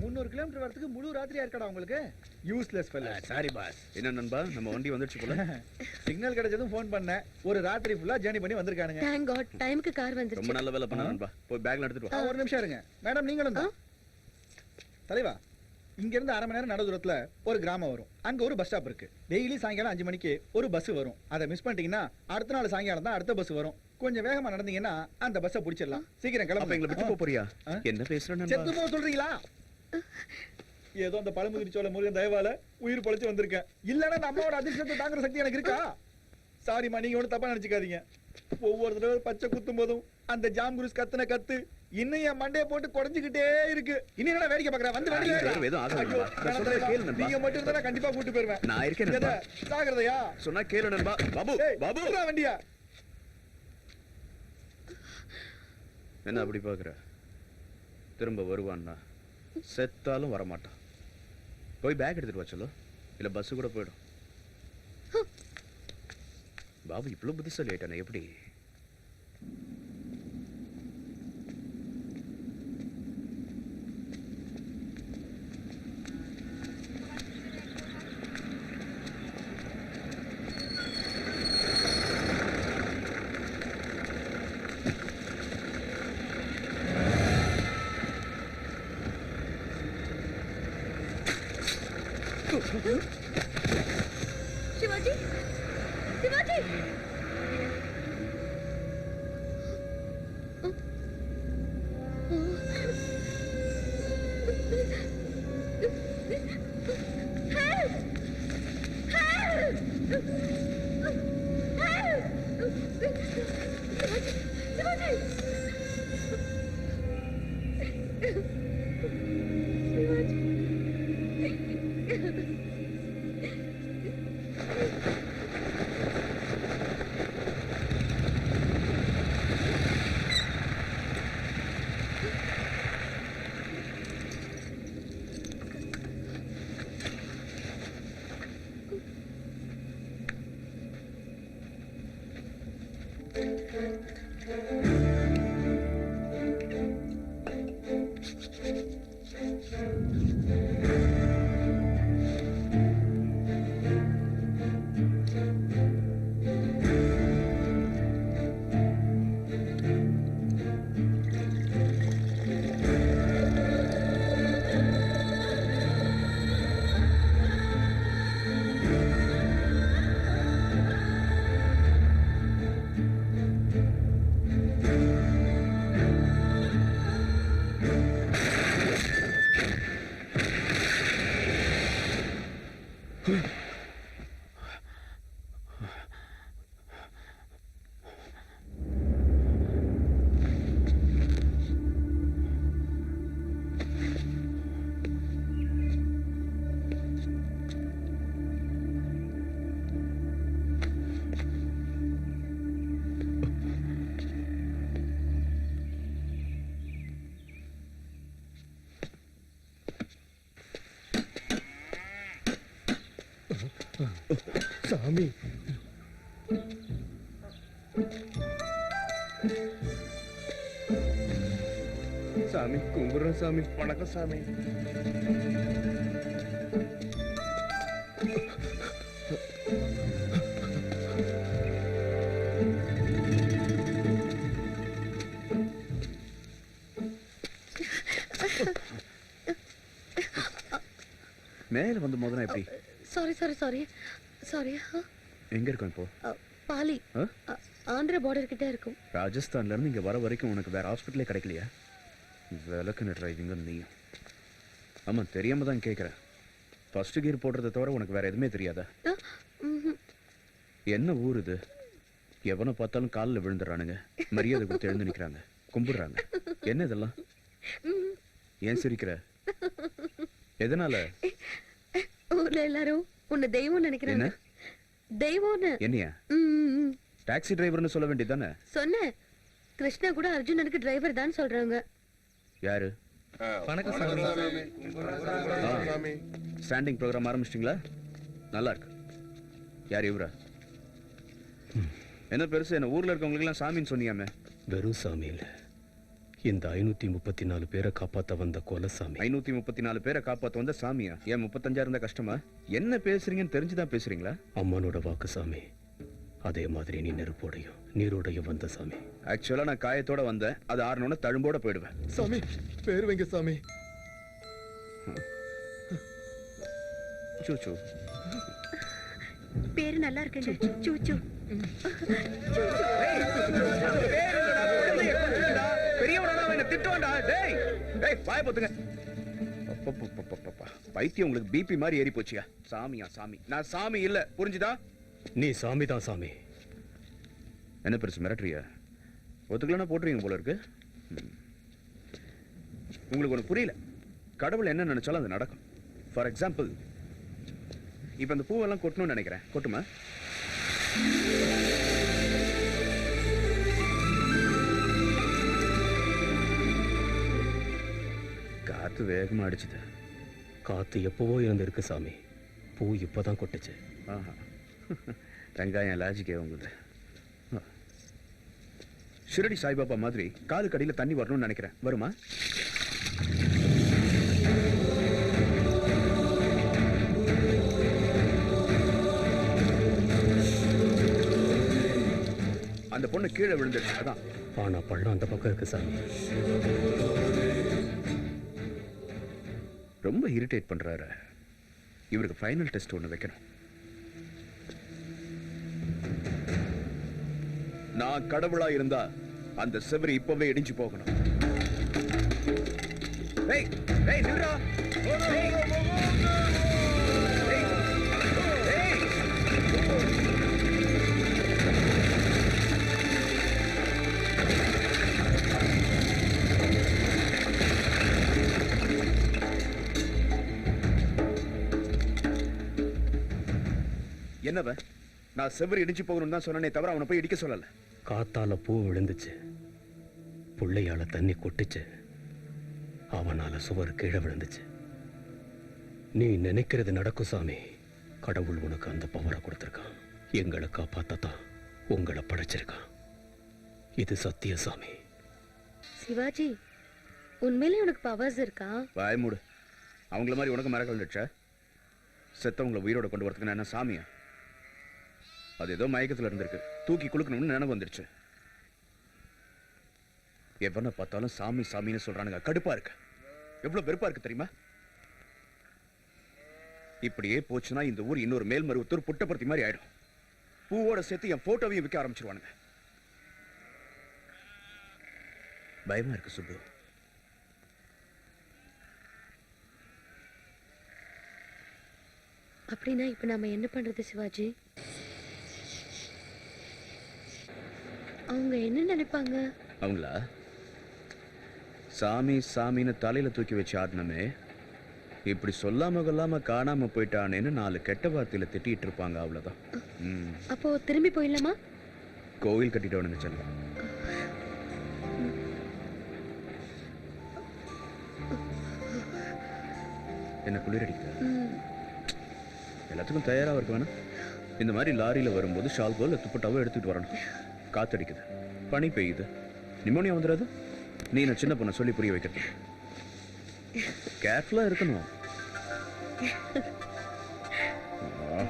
முந்நூறு கிலோமீட்டர் வரதுக்கு முழு ராத்திரியா இருக்கடா உங்களுக்கு? யூஸ்லெஸ் ஃபெல்ல சாரி பாஸ் என்ன நண்பா நம்ம வண்டி வந்துடுச்சு போல. சிக்னல் கிடைச்சதும் ஃபோன் பண்ணேன். ஒரு ராத்திரி ஃபுல்லா ஜேர்னி பண்ணி வந்திருக்கானுங்க. தேங்க் காட் டைம்க்கு கார் ரொம்ப வந்துருச்சு. நல்ல வேலை பண்ண நண்பா. போய் பேக்ல எடுத்துட்டு வா. ஒரு நிமிஷம் இருங்க. மேடம் நீங்களும் தான் தலைவா. இங்க இருந்து அரை மணி நேரம் நடு தூரத்துல ஒரு கிராமம் வரும். அங்க ஒரு பஸ் ஸ்டாப் இருக்கு. டெய்லி சாயங்காலம் அஞ்சு மணிக்கு ஒரு பஸ் வரும். அதை மிஸ் பண்ணிட்டீங்கன்னா அடுத்த நாள் சாயங்காலம் தான் அடுத்த பஸ் வரும். கொஞ்சம் வேகமா நடந்தீங்கன்னா அந்த பஸ்ஸை பிடிச்சிடலாம். சீக்கிரம் அப்ப எங்களை விட்டு கிளம்பு போறியா? என்ன பேசுற செத்து போக சொல்றீங்களா? ஏதோ அந்த பழமுதிரி சோழ முருகன் தயவால உயிர் பொழைச்சு வந்திருக்கேன். இல்லன்னா இந்த அம்மாவோட அதிர்ஷ்டத்தை தாங்குற சக்தி எனக்கு இருக்கா? சாரிம்மா நீங்க ஒன்றும் தப்பா நினைச்சுக்காதீங்க. ஒவ்வொரு தடவை பச்சை குத்தும் போதும் அந்த ஜாம் குருஸ் கத்துன கத்து இன்னும் என் மண்டைய போட்டு குறைஞ்சுக்கிட்டே இருக்கு. இன்னும் என்ன வேடிக்கை பாக்குறேன் வந்து. நீங்க மட்டும் இருந்தா கண்டிப்பா கூட்டு போயிருவேன். நான் இருக்கேன்? ஜாக்கிரதையா சொன்னா கேளு நண்பா. பாபு பாபு. வண்டியா? என்ன அப்படி பாக்குற திரும்ப வருவான்னா? செத்தாலும் வரமாட்டான். போய் பேக் எடுத்துட்டு வா சொல்லு. இல்ல பஸ் கூட போயிடும். பாபு இவ்வளோ புத்திசாலி ஆயிட்டானே எப்படி? சிவாஜி Hmm. சாமி சாமி கும்பிடுறோம் சாமி. வணக்கம் சாமி. மேல வந்து மோதனா எப்படி? சாரி சாரி சாரி சாரி எங்க இருக்கோம் இப்போ? பாலி. ஆந்திரா பார்டர் கிட்ட இருக்கும். ராஜஸ்தான்ல இருந்து இங்க வர வரைக்கும் உனக்கு வேற ஹாஸ்பிட்டலே கிடைக்கலையா? விளக்குன டிரைவிங்க நீ ஆமா தெரியாம தான் கேக்குறேன். ஃபர்ஸ்ட் கியர் போடுறதை தவிர உனக்கு வேற எதுவுமே தெரியாதா. என்ன ஊர் இது? எவனை பார்த்தாலும் காலில் விழுந்துடுறானுங்க. மரியாதை கொடுத்து எழுந்து நிக்கிறாங்க. கும்பிடுறாங்க. என்ன இதெல்லாம்? ஏன் சிரிக்கிற? எதனால? ஊர்ல எல்லாரும் உன்னை தெய்வம் நினைக்கிறாங்க என்ன? தெய்வம்னு. என்னையா. டாக்ஸி டிரைவர்னு சொல்ல வேண்டியதானே சொன்னேன். கிருஷ்ணா கூட அர்ஜுனனுக்கு டிரைவர் தான் சொல்றாங்க. யாரு? வணக்கம் சாமி. ஸ்டாண்டிங் ப்ரோக்ராம் ஆரம்பிச்சிட்டிங்களா? நல்லா இருக்கு. யார் இவரா? என்ன பெருசு என்ன ஊர்ல இருக்கவங்களுக்கெல்லாம் சாமின்னு சொன்னியாமே? வெறும் சாமி இல்ல. இந்த ஐநூத்தி முப்பத்தி நாலு பேரை காப்பாத்த வந்த கொலசாமி. ஐநூத்தி முப்பத்தி நாலு பேரை காப்பாத்த வந்த சாமியா? ஏன் முப்பத்தஞ்சா இருந்தா கஷ்டமா? என்ன பேசுறீங்கன்னு தெரிஞ்சுதான் பேசுறீங்களா? அம்மனோட வாக்கு சாமி. அதே மாதிரி நீ நெருப்போடையும் நீரோடையும் வந்த சாமி. ஆக்சுவலா நான் காயத்தோட வந்தேன். அது ஆறணும்னா தழும்போட போயிடுவேன். சாமி பேர் வைங்க சாமி. சூ பேரு நல்லா இருக்குங்க சூச்சு. பைத்தியம் உங்களுக்கு பிபி மாதிரி ஏறி போச்சியா? சாமியா சாமி. நான் சாமி இல்ல. புரிஞ்சுதா? நீ சாமி தான் சாமி. என்ன பெருசு மிரட்டுறியா? ஒத்துக்கலன்னா போட்டுருவீங்க போல இருக்கு. உங்களுக்கு ஒண்ணு புரியல. கடவுள் என்ன நினைச்சாலும் அது நடக்கும். ஃபார் எக்ஸாம்பிள் இப்ப அந்த பூவெல்லாம் கொட்டணும்னு நினைக்கிறேன். கொட்டுமா? காத்து வேகமா அடிச்சுது காத்து எப்பவோ இருந்திருக்கு சாமி. பூ இப்பதான் கொட்டுச்சு. ஆஹா. வெங்காயம் லாஜிக்கே உங்களுது. ஷிரடி சாய்பாபா மாதிரி காலு கடியில தண்ணி வரணும்னு நினைக்கிறேன். வருமா? அந்த பொண்ணு கீழே விழுந்துருச்சு. அதான். ஆனா பள்ளம் அந்த பக்கம் இருக்கு சாமி. ரொம்ப இரிட்டேட் பண்றாரு. இவருக்கு ஃபைனல் டெஸ்ட் ஒன்று வைக்கணும். நான் கடவுளா இருந்தா அந்த செவரு இப்பவே இடிஞ்சு போகணும். என்னவ? நான் செவரு இடிஞ்சு போகணும்னு தான் சொன்னனே தவிர அவனை போய் இடிக்க சொல்லல. காத்தால பூ விழுந்துச்சு. புள்ளையால தண்ணி கொட்டுச்சு. அவனால சுவர் கீழே விழுந்துச்சு. நீ நினைக்கிறது நடக்கும் சாமி. கடவுள் உனக்கு அந்த பவரை கொடுத்திருக்கான். எங்களை காப்பாத்தத்தான் உங்களை படைச்சிருக்கான். இது சத்திய சாமி. சிவாஜி உண்மையிலே உனக்கு பவர்ஸ் இருக்கா? வாய மூடு. அவங்கள மாதிரி உனக்கு மரங்கள் செத்தவங்கள உயிரோட கொண்டு வரதுக்கு நான் என்ன சாமியா? அது ஏதோ மயக்கத்துல இருந்திருக்கு. தூக்கி குளுக்கணும்னு நினைவு வந்துருச்சு. எவனை பார்த்தாலும் சாமி சாமின்னு சொல்றானுங்க. கடுப்பா இருக்கு. எவ்வளவு வெறுப்பா இருக்கு தெரியுமா? இப்படியே போச்சுன்னா இந்த ஊர் இன்னொரு மேல்மருவத்தூர் புட்டப்படுத்தி மாதிரி ஆயிடும். பூவோட சேர்த்து என் போட்டோவையும் விற்க ஆரம்பிச்சிருவானுங்க. பயமா இருக்கு சுப்பு. அப்படின்னா இப்ப நாம என்ன பண்றது சிவாஜி? அவங்க என்ன நினைப்பாங்க? அவங்களா? சாமி சாமின்னு தலையில தூக்கி வச்சு ஆடினமே. இப்படி சொல்லாம கொல்லாம காணாம போயிட்டானேன்னு நாலு கெட்ட வார்த்தையில திட்டிட்டு இருப்பாங்க அவ்வளவுதான். அப்போ திரும்பி போயிடலாமா? கோவில் கட்டிட்டவனுங்க செல்லம் என்ன குளிரடிக்க எல்லாத்துக்கும் தயாரா இருக்க வேணாம். இந்த மாதிரி லாரியில வரும்போது ஷால்கோ இல்லை துப்பட்டாவோ எடுத்துட்டு வரணும். காத்தடிக்குது. பனி பெய்யுது. நிமோனியா வந்துடாது. நீ நான் சின்ன பொண்ணை சொல்லி புரிய வைக்கிறது கேர்ஃபுல்லா இருக்கணும். ஆ.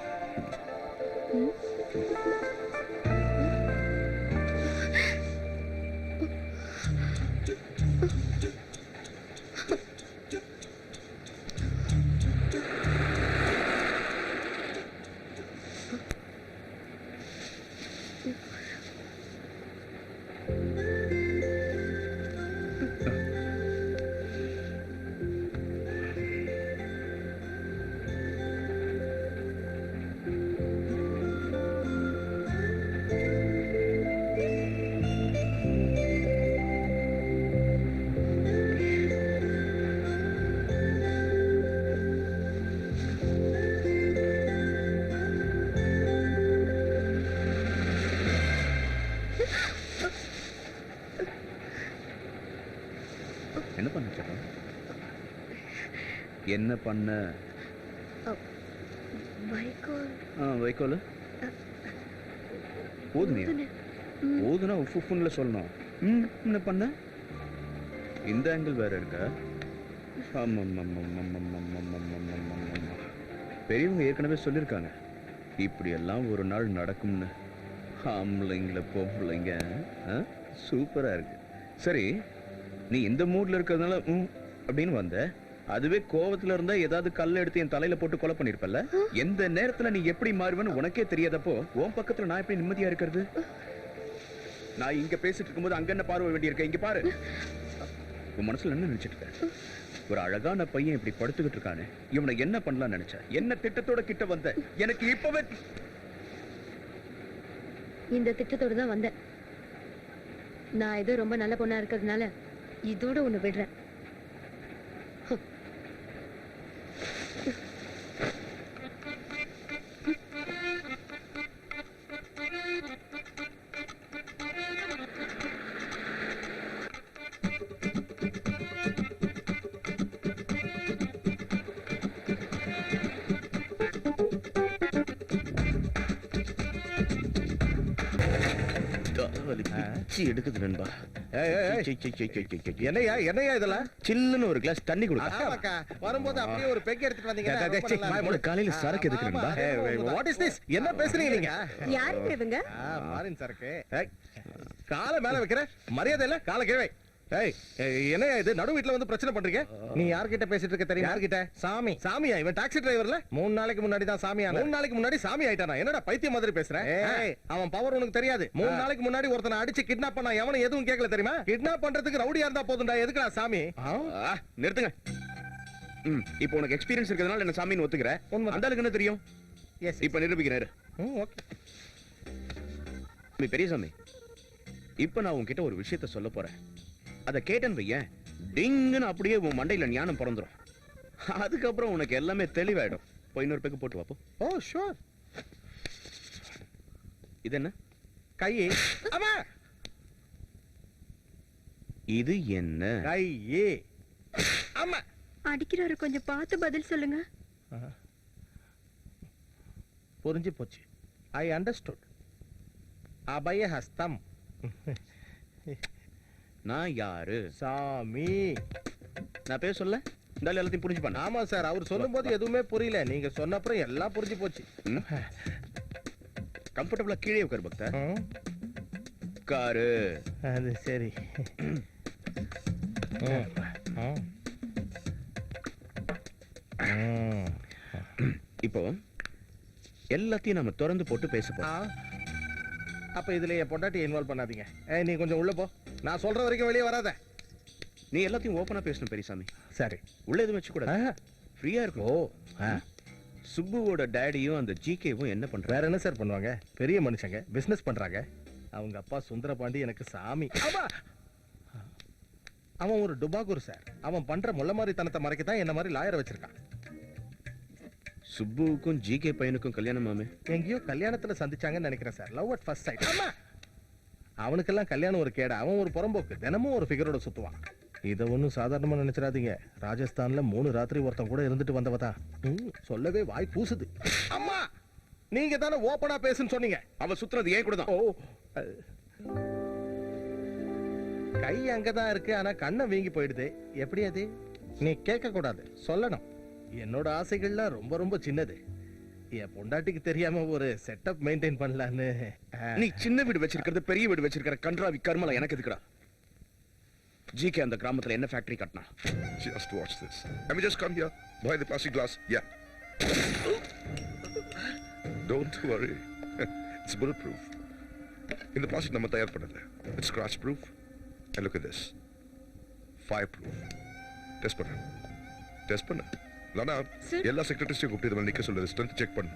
என்ன பண்ண? வைக்கோல். ஊதுனியா? ஊதுனா. உஃப் உஃப்னு சொல்லணும். ம் என்ன பண்ண? இந்த ஆங்கிள் வேற இருக்கா? பெரியவங்க ஏற்கனவே சொல்லியிருக்காங்க. இப்படியெல்லாம் ஒரு நாள் நடக்கும்னு. ஆம்பளைங்கள பொம்பளைங்க சூப்பராக இருக்கு. சரி நீ இந்த மூடில் இருக்கிறதுனால ம் அப்படின்னு வந்த. அதுவே கோவத்துல இருந்தா ஏதாவது கல்ல எடுத்து என் தலையில போட்டு கொலை பண்ணிருப்பல்ல? எந்த நேரத்துல நீ எப்படி மாறுவேன்னு உனக்கே தெரியாதப்போ உன் பக்கத்துல நான் எப்படி நிம்மதியா இருக்கிறது? நான் இங்க பேசிட்டு இருக்கும்போது அங்க என்ன பார்வை வேண்டியிருக்க? இங்க பாரு. உன் மனசுல என்ன நினைச்சிட்டு இருக்க? ஒரு அழகான பையன் இப்படி படுத்துக்கிட்டு இருக்கானே. இவனை என்ன பண்ணலாம்னு நினைச்ச? என்ன திட்டத்தோட கிட்ட வந்த? எனக்கு இப்பவே இந்த திட்டத்தோட தான் வந்தேன். நான் ஏதோ ரொம்ப நல்ல பொண்ணா இருக்கிறதுனால இதோட ஒண்ணு விடுறேன். எடுக்குது நண்பா. என்னையா என்னையா இதெல்லாம்? சில்லுன்னு ஒரு கிளாஸ் தண்ணி கொடுக்க. ஆமாக்கா. வரும்போது அப்படியே ஒரு பெக் எடுத்துட்டு வந்தீங்க. காலையில சரக்கு எதுக்கு நண்பா? வாட் இஸ் திஸ் என்ன பேசுறீங்க நீங்க? யாருக்கு இவங்க மாறின் சரக்கு. காலை மேல வைக்கிற மரியாதை இல்ல? காலை கீழே வை. ஏய் என்னய்யா இது? நடு வீட்ல வந்து பிரச்சனை பண்றீங்க? நீ யார்கிட்ட பேசிட்டு இருக்க தெரியும்? யார்கிட்ட? சாமி. சாமியா இவன் டாக்ஸி டிரைவர்ல மூணு நாளைக்கு முன்னாடி தான் சாமியா மூணு நாளைக்கு முன்னாடி சாமி ஆயிட்டானா? என்னடா பைத்தியம் மாதிரி பேசுறேன் அவன் பவர் உனக்கு தெரியாது. மூணு நாளைக்கு முன்னாடி ஒருத்தனை அடிச்சு கிட்னாப் பண்ணா எவனும் எதுவும் கேட்கல தெரியுமா? கிட்னாப் பண்றதுக்கு ரவுடியா இருந்தா போதும்டா. எதுக்குடா சாமி? நிறுத்துங்க. இப்போ உனக்கு எக்ஸ்பீரியன்ஸ் இருக்கிறதுனால என்ன சாமின்னு ஒத்துக்கிற? உண்மைதான். அந்த ஆளுக்கு என்ன தெரியும். இப்ப நிரூபிக்கிறாரு ம், okay. நீ பெரியசாமி இப்ப நான் உன்கிட்ட ஒரு விஷயத்த சொல்ல போறேன். அத கேட்டேன்னு வையேன். டிங்குன்னு அப்படியே உன் மண்டையில ஞானம் பிறந்துரும். அதுக்கப்புறம் உனக்கு எல்லாமே தெளிவாயிடும். போய் இன்னொரு பெக்கு போட்டு வாப்போ. ஓ ஷூர் இது என்ன? கையே. ஆமா இது என்ன? கையே. ஆமா அடிக்கிறாரு கொஞ்சம் பார்த்து பதில் சொல்லுங்க. புரிஞ்சு போச்சு. ஐ அண்டர்ஸ்டுட் அபய ஹஸ்தம் நான் யாரு? சாமி. நான் பேர் சொல்ல? இந்த ஆளு எல்லாத்தையும் புரிஞ்சு பண்ண ஆமா சார் அவர் சொல்லும்போது எதுவுமே புரியல. நீங்க சொன்ன அப்புறம் எல்லாம் புரிஞ்சு போச்சு. கம்ஃபர்டபுளா கீழே உட்காரு பக்தா. உட்காரு. அது சரி. இப்போ எல்லாத்தையும் நம்ம திறந்து போட்டு பேச. போறோம். அப்ப இதுல என் பொண்டாட்டி இன்வால்வ் பண்ணாதீங்க. நீ கொஞ்சம் உள்ள போ. நான் சொல்ற வரைக்கும் வெளியே வராத. நீ எல்லாத்தையும் ஓப்பனா பேசணும் பெரியசாமி. சரி. உள்ள எதுவும் வச்சு கூட ஆ. ஃப்ரீயா இருக்கும் ஓ. சுப்புவோட டேடியும் அந்த ஜிகேவும் என்ன பண்றாரு வேற என்ன சார் பண்ணுவாங்க? பெரிய மனுஷங்க பிசினஸ் பண்றாங்க. அவங்க அப்பா சுந்தரபாண்டி எனக்கு சாமி. அவன் ஒரு டுபாகூர் சார் அவன் பண்ற முள்ள மாதிரி தனத்தை மறைக்க தான் என்ன மாதிரி லாயரை வச்சிருக்கான். சுப்புவுக்கும் ஜிகே பையனுக்கும் கல்யாணமாமே? எங்கேயோ கல்யாணத்துல சந்திச்சாங்கன்னு நினைக்கிறேன் sir love at first sight ஆமா. அவனுக்கெல்லாம் கல்யாணம் ஒரு கேடா அவன் ஒரு புறம்போக்கு தினமும் ஒரு ஃபிகரோட சுத்துவான். இதை ஒன்றும் சாதாரணமா நினைச்சிடாதீங்க. ராஜஸ்தான்ல மூணு ராத்திரி ஒருத்தன் கூட இருந்துட்டு வந்தவ தான். சொல்லவே வாய் கூசுது அம்மா நீங்க தானே ஓப்பனா பேசுன்னு சொன்னீங்க. அவ சுத்துறது ஏன் கூட தான். ஓ. கை அங்கதான் இருக்கு ஆனா கண்ணை வீங்கி போயிடுது. எப்படி அது? நீ கேட்க கூடாது சொல்லணும். என்னோட ஆசைகள்லாம் ரொம்ப ரொம்ப சின்னது. என் பொண்டாட்டிக்கு தெரியாம ஒரு செட்டப் மெயின்டைன் பண்ணலான்னு. நீ சின்ன வீடு வச்சிருக்கிறது பெரிய வீடு வச்சிருக்கிற கன்றாவி கர்மலா எனக்கு எதுக்குடா? ஜிகே அந்த கிராமத்துல என்ன ஃபேக்டரி கட்டினா? Just watch this I just come here by the plastic glass yeah don't worry it's fool proof இந்த பிளாஸ்டிக் நம்ம தயார் பண்ணல. It's scratch proof and look this fire proof test பண்ணு. டெஸ்ட் பண்ணு. இல்லைன்னா எல்லா செக்ரட்டரிஸ்டையும் கூப்பிட்டு இது மேல நிக்க சொல்லுது ஸ்ட்ரென்த் செக் பண்ணு.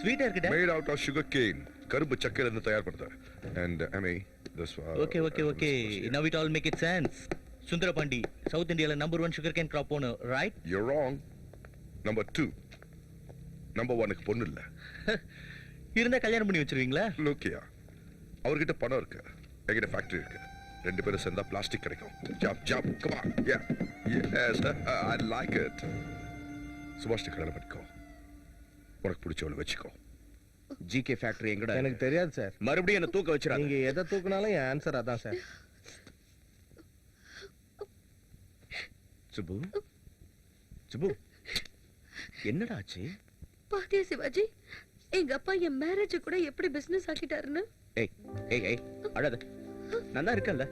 ஸ்வீட்டா இருக்குடா made out of sugar cane கரும்பு சக்கையில இருந்து தயார் பண்ணது and I this okay okay okay now it all make it sense Sundarapandi south இந்தியால number one sugar cane crop owner right You're wrong. Number two. Number ஒனுக்கு பொண்ணு இல்ல. இருந்தா கல்யாணம் பண்ணி வச்சிருவீங்களா? லோக்கியா அவர்கிட்ட பணம் இருக்கு. என்கிட்ட ஃபேக்டரி இருக்கு. ரெண்டு பேரும் சேர்ந்தா பிளாஸ்டிக் கிடைக்கும். Jump jump come on yeah yes I like it சுபாஷ் கல்யாணம் பண்ணிக்கோ. உனக்கு பிடிச்சவளை வச்சுக்கோ. ஜிகே ஃபேக்டரி எங்கடா எனக்கு தெரியாது சார் மறுபடியும் என்ன தூக்க வச்சிடாத. நீங்க எதை தூக்குனாலும் என் ஆன்சர் அதான் சார் சுப்பு சுப்பு என்னடா ஆச்சு? பாத்தியா சிவாஜி எங்க அப்பா என் மேரேஜ் கூட எப்படி பிசினஸ் ஆக்கிட்டாருன்னு? ஏய் ஏய் ஏய் அழாத. நான் தான் இருக்கேன்ல?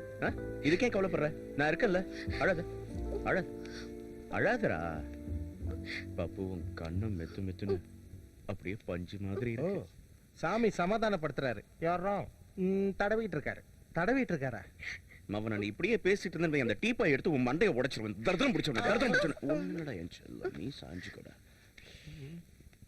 இதுக்கே கவலைப்படுற. நான் இருக்கேன்ல. அழாத. அழாத. அழாதடா. பாப்பு உன் கண்ணம் மெத்து மெத்துன்னு அப்படியே பஞ்சு மாதிரி இருக்கு. சாமி சமாதானப்படுத்துறாரு. யாரும் தடவிட்டு இருக்காரு. தடவிட்டு இருக்காரா? நான் இப்படியே பேசிட்டு இருந்தேன் அந்த டீப்பாய் எடுத்து உன் மண்டையை உடைச்சிருவேன். தர்தனம் பிடிச்சவன தர்தனம் பிடிச்சவன. உன்னடா என் செல்லம் நீ சாஞ்சுக்கடா.